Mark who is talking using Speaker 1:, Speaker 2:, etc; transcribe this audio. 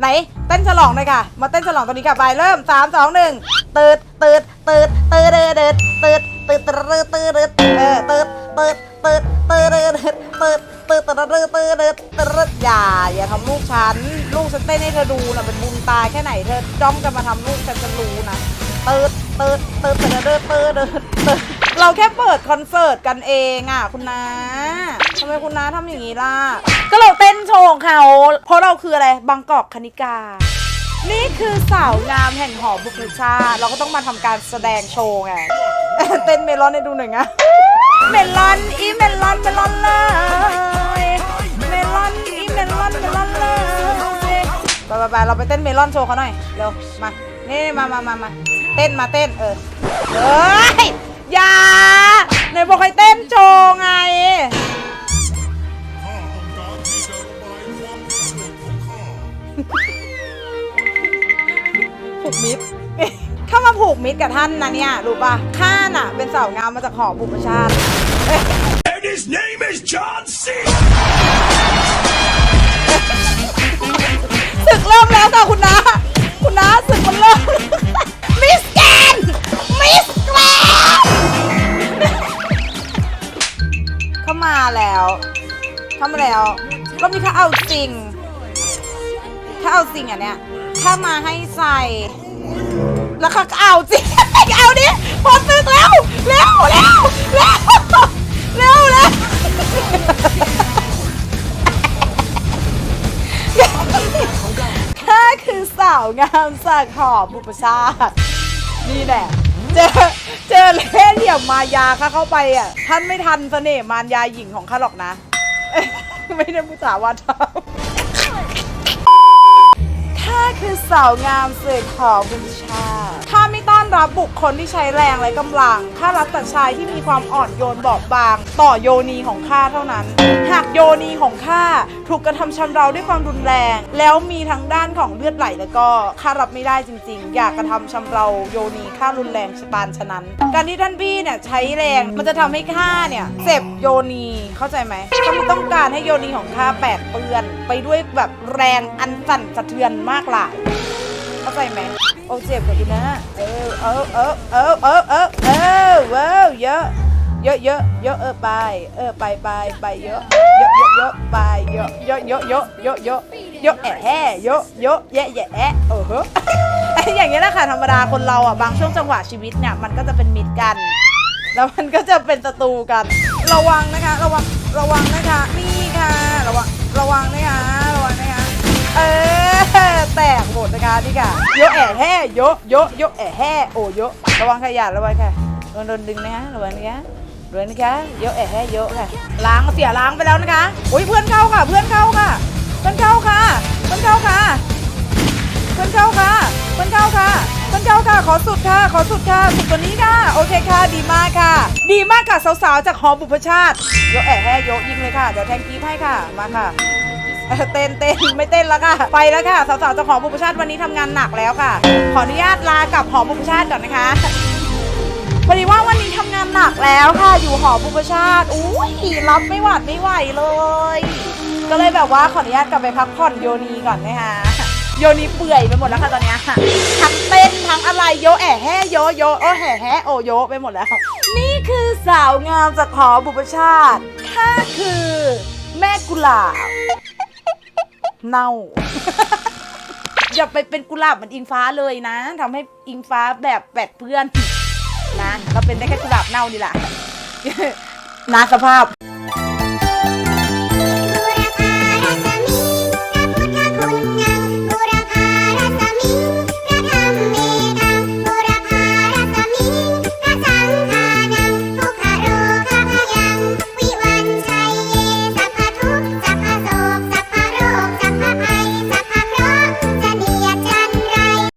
Speaker 1: ไหนเต้นฉลองเลยค่ะ มาเต้นฉลองตรงนี้ค่ะไปเริ่มสามสองหนึ่งตืดตืดตืดตืดตืดตืดตืดตืดตืดตืดตืดเออตืดตืดตืดตืดตืดตืดตืดตืดตืดตืดตืดตืดอย่าอย่าทำลูกฉัน ลูกฉันเต้นให้เธอดูนะเป็นบุญตายแค่ไหนเธอจ้องจะมาทำลูกฉันจะรู้นะ เตืดเตืดเตืดเตืดตืดตืดตืดเราแค่เปิดคอนเสิร์ตกันเองอะคุณนาทำไมคุณนาทำอย่างนี้ล่ะ ก็เราเต้นโชว์ของเขา เพราะเราคืออะไรบางกอกคณิกา นี่คือสาวงามแห่งหอบุพชา เราก็ต้องมาทำการแสดงโชว์ไง เต้นเมลอนให้ดูหน่อยนะเมลอนอีเมลอนเมลอนเลยเมลอนอีเมลอนเมลอนเลยไปไปไปเราไปเต้นเมลอนโชว์เขาหน่อยเร็วมานี่มามามามา เต้นมาเต้นเออเฮ้ยอย่าไหนบอกให้เต้นโชว์ไงผูกมิตร ถ้ามาผูกมิตรกับท่านนะเนี่ย รู้ป่ะ ข้าน่ะ เป็นสาวงามมาจากหอบุพชาติ
Speaker 2: And his name is John C.
Speaker 1: ศึกเริ่มแล้วค่ะคุณน้า แล้วเข้ามาแล้วรอบนี้เขาเอาจริงถ้าเอาจริงอะเนี่ยถ้ามาให้ใส่แล้วเขาเอาจริงเอาดิพอศึกแล้วเร็วเร็วเร็วเร็วเร็วข้าคือสาวงามจากหอบุปชาตินี่แหละ เจอเจอเล่เหลี่ยมมายาข้าเข้าไปอะ ท่านไม่ทันเสน่ห์มารยาหญิงของข้าหรอกนะ ไม่ได้มุสาวาทาข้าคือสาวงามเสกขอบุญชาข้าไม่ต รับบุคคลที่ใช้แรงและกำลัง ข้ารับแต่ชายที่มีความอ่อนโยนบอบบาง ต่อโยนีของข้าเท่านั้น หากโยนีของข้าถูกกระทำชำเราด้วยความรุนแรง แล้วมีทั้งด้านของเลือดไหลแล้วก็ข้ารับไม่ได้จริง ๆ อยากกระทำชำเราโยนีข้ารุนแรงสปานฉะนั้น การที่ท่านพี่เนี่ยใช้แรงมันจะทำให้ข้าเนี่ยเจ็บโยนีเข้าใจไหมเขาไม่ต้องการให้โยนีของข้าแปดเปื้อน ไปด้วยแบบแรงอันสั่นสะเทือนมากหลายเข้าใจไหม โอ้เจ็บกับคุณนะเออเออเออเออเออเออเออเว้าวเยอะเยอะเยอะเยอะเออไปเออไปไปไปเยอะเยอะเยอะเยอะไปเยอะเยอะเยอะเยอะเยอะเยอะเยอะแอะแห่เยอะเยอะแยะแยะแอะเออเฮ้อย่างเงี้ยแหละค่ะธรรมดาคนเราอะบางช่วงจังหวะชีวิตเนี่ยมันก็จะเป็นมิตรกัน แล้วมันก็จะเป็นศัตรูกัน ระวังนะคะ ระวังระวังนะคะนี่ค่ะระวังระวังนะคะ นี่ค่ะโยะแอะแห่โยะโยะโยะแอะแห่โอ้โยะระวังขยะระวังค่ะโดนโดนดึงนะคะระวังนะคะระวังนะคะโยะแอะแห่โยะค่ะล้างเสียล้างไปแล้วนะคะโอ้ยเพื่อนเข้าค่ะ เพื่อนเข้าค่ะ เพื่อนเข้าค่ะ เพื่อนเข้าค่ะ เพื่อนเข้าค่ะ เพื่อนเข้าค่ะ เพื่อนเข้าค่ะ ขอสุดค่ะ ขอสุดค่ะสุดกว่านี้ค่ะ โอเคค่ะ ดีมากค่ะ ดีมากค่ะสาวๆจากหอบุพชาติยแอะแห่ยยิงเลยค่ะเดี๋ยวแทงกีบให้ค่ะมาค่ะ เต้นเต้นไม่เต้นแล้วค่ะ ไปแล้วค่ะ สาวๆจากหอบุพชาติวันนี้ทำงานหนักแล้วค่ะ ขออนุญาตลากลับหอบุพชาติก่อนนะคะพอดีว่าวันนี้ทำงานหนักแล้วค่ะ อยู่หอบุพชาติอุ้ยรับไม่หวาดไม่ไหวเลย ก็เลยแบบว่าขออนุญาตกลับไปพักผ่อนโยนีก่อนนะคะโยนีเปื่อยไปหมดแล้วค่ะตอนเนี้ยทั้งเต้นทั้งอะไรโยแอะแห่โยโยโอแห่แห่โอโยไปหมดแล้ว นี่คือสาวงามจากหอบุพชาติข้าคือ แม่กุหลาบ เน่า อย่าไปเป็นกุหลาบเหมือนอิงฟ้าเลยนะทำให้อิงฟ้าแบบแปดเพื่อนนะ เราเป็นได้แค่กุหลาบเน่านี่แหละนะสภาพ